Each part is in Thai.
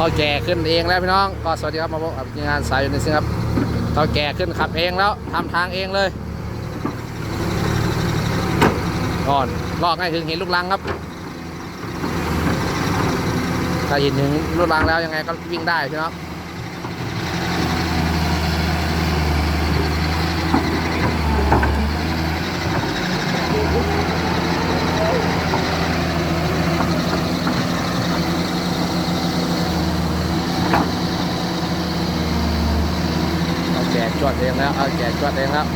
เท่าแก่ขึ้นเองแล้วพี่น้อง ก็สวัสดีครับมาพบกับงานสายอยู่ในซิงครับเท่าแก่ขึ้นขับเองแล้วทำทางเองเลยก่อนลอกให้ถึงเห็นลูกลังครับถ้าเห็นถึงลูกลังแล้วยังไงก็วิ่งได้พี่น้อง จกจวดเองแล้วเอาแจกจวดเองแล้ว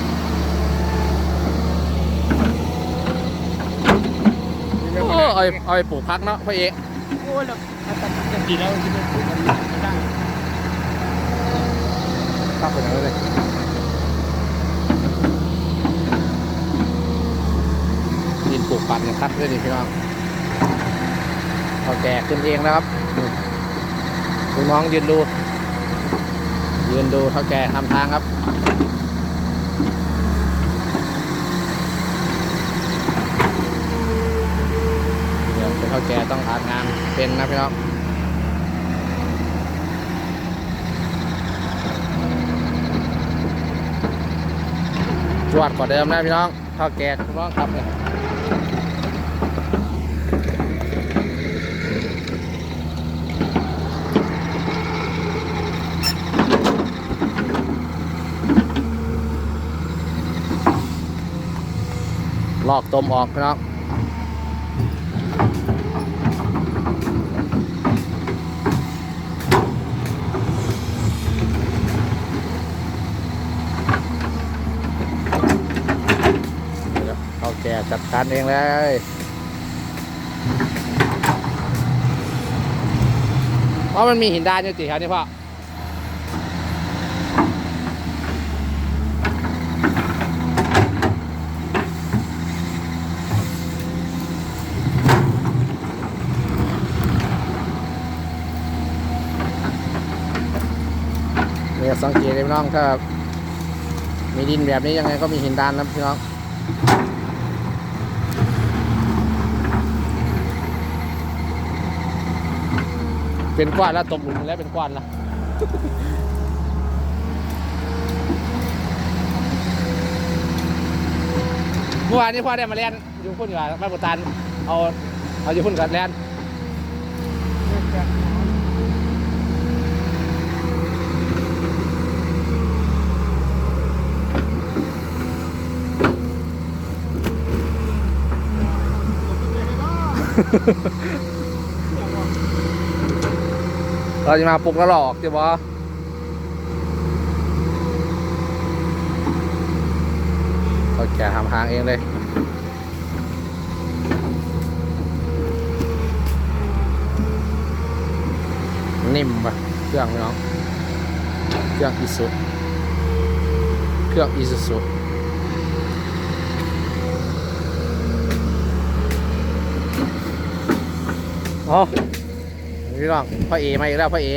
โอ้เอาไปเอาไปปลูกพักเนาะพ่อเอกโอ้ยแล้วอาจารย์ดีแล้วที่มันพูดกันไม่ได้พักไปไหนเลยดินปลูกปั่นเนี่ยคัดด้วยดิพี่น้องเอาแจกขึ้นเองแล้วครับดูน้องยืนดู ยืนดูเท่าแก่ทำทางครับเดี๋ยวเท่าแก่ต้องอานงานเป็นนะพี่น้องจวดกว่าเดิมนะพี่น้องเท่าแก่พี่น้องครับเนี่ย ลอกตมออกน้องเดี๋ยวเท่าแก่จัดการเองเลยเพราะมันมีหินดานอยู่ติแถวนี้พ่อ เนี่ยสังเกตเลยพี่น้องถ้ามีดินแบบนี้ยังไงก็มีหินดานนะพี่น้องเป็นก้อนแล้วตกหลุมแล้วเป็นก้อนแล้วเมื่อวานนี้พ่อได้มาเล่นอยู่พุ่นอยู่อะบ้านปุตันเอาเอาอยู่พุ่นกับเล่น เราจะมาปลุกแล้วหลอกเจ้าบอเขาแกทำทางเองเลยนิ่มปะเครื่องน้อง เครื่องอีสุเครื่องอีซู อ๋อพี่น้องพ่อเอมาอีกแล้วพ่อเอ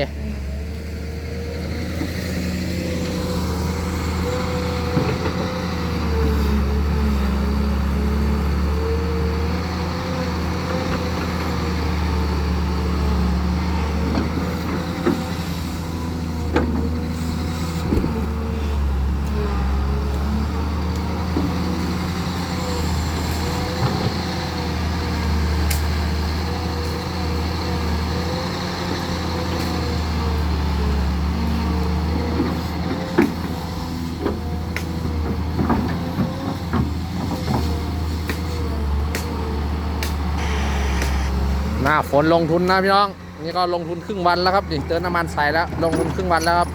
าฝนลงทุนนะพี่น้อง นี่ก็ลงทุนครึ่งวันแล้วครับนี่เติมน้ำมันใส่แล้ว ลงทุนครึ่งวันแล้วครับ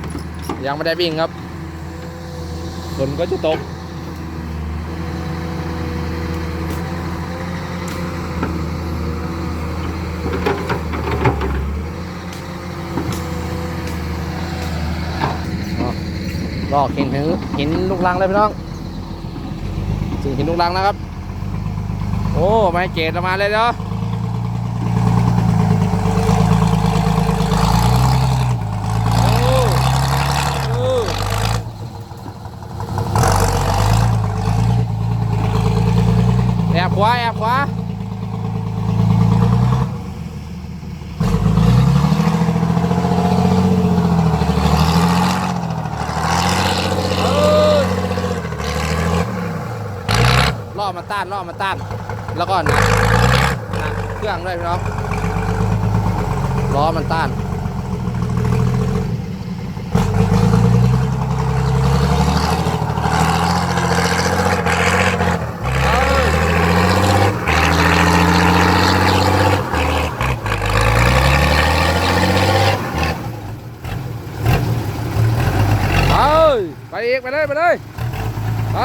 ยังไม่ได้วิ่งครับฝนก็จะตกลอกหินถึงหินลูกลังเลยพี่น้องถึงหินลูกลังแล้วครับ โอ้ ไม่เกตออกมาเลยเนาะโอ้โอ้แอบขวาแอบขวา อมาต้านล้อมันต้าน แล้วก็นักหนักเครื่องด้วยพี่น้องล้อมันต้านไปอีกไปเลย ไปเลย ไป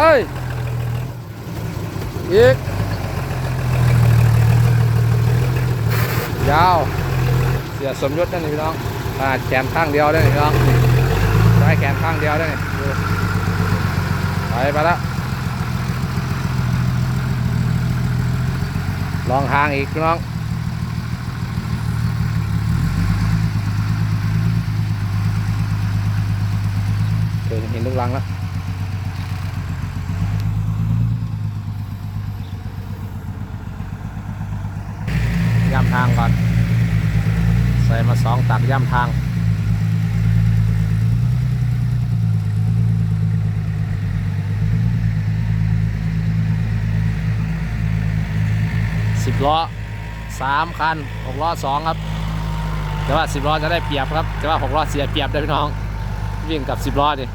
อีก ยาว เสียสมยศนั่นนี่พี่น้องขนาดแขนข้างเดียวได้นี่พี่น้องใช้แขนข้างเดียวได้ไปไปแล้วลองทางอีกพี่น้องเห็นเห็นลูกลังแล้ว ทางก่อน ใส่มาสองตักย่ำทาง สิบล้อสามคันหกล้อสองครับ แต่ว่าสิบล้อจะได้เปรียบครับ แต่ว่าหกล้อเสียเปรียบได้พี่น้อง วิ่งกับสิบล้อดิ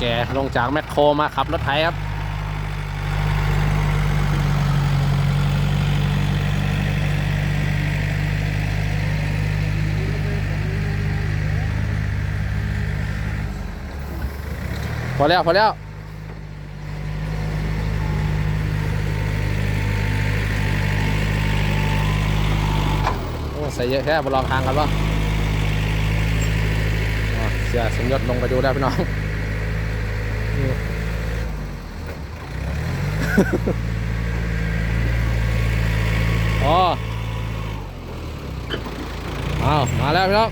แกลงจากแมคโครมาขับรถไถครับพอแล้วพอแล้วโอ้ใส่เยอะแค่บลองทางกันปะอ๋อเสียสมยศลงไปดูได้พี่น้อง อ๋อเอามาแล้วพี่น้อง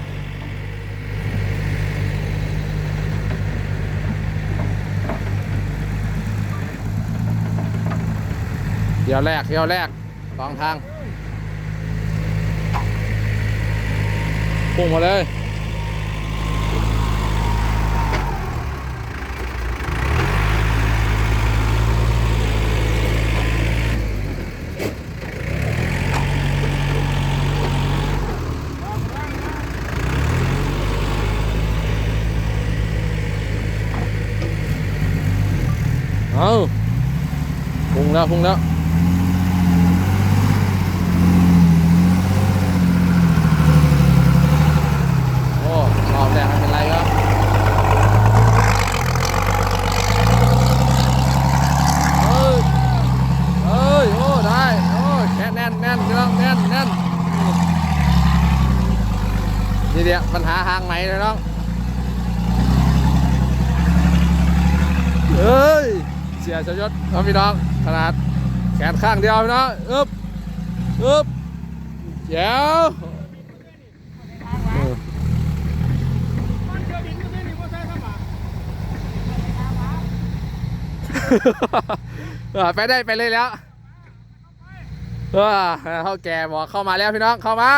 เที่ยวแรกเที่ยวแรกสองทางพุ่งมาเลย เอา พุ่งแล้วพุ่งแล้วโอ้รอบแรกไม่เป็นไรครับเอ้ยเอ้ยโอ้ได้โอ้แน่นแน่นแน่นพี่น้องแน่นแน่นนี่เดียวปัญหาทางไหนเลยน้องเอ้ยเสียชยศครับพี่น้อง ขนาดแขนข้างเดียวน้องอึ๊บอึ๊บเดี๋ยวไปได้ไปเลยแล้วเออเขาแก่บอกเข้ามาแล้วพี่น้องเข้ามา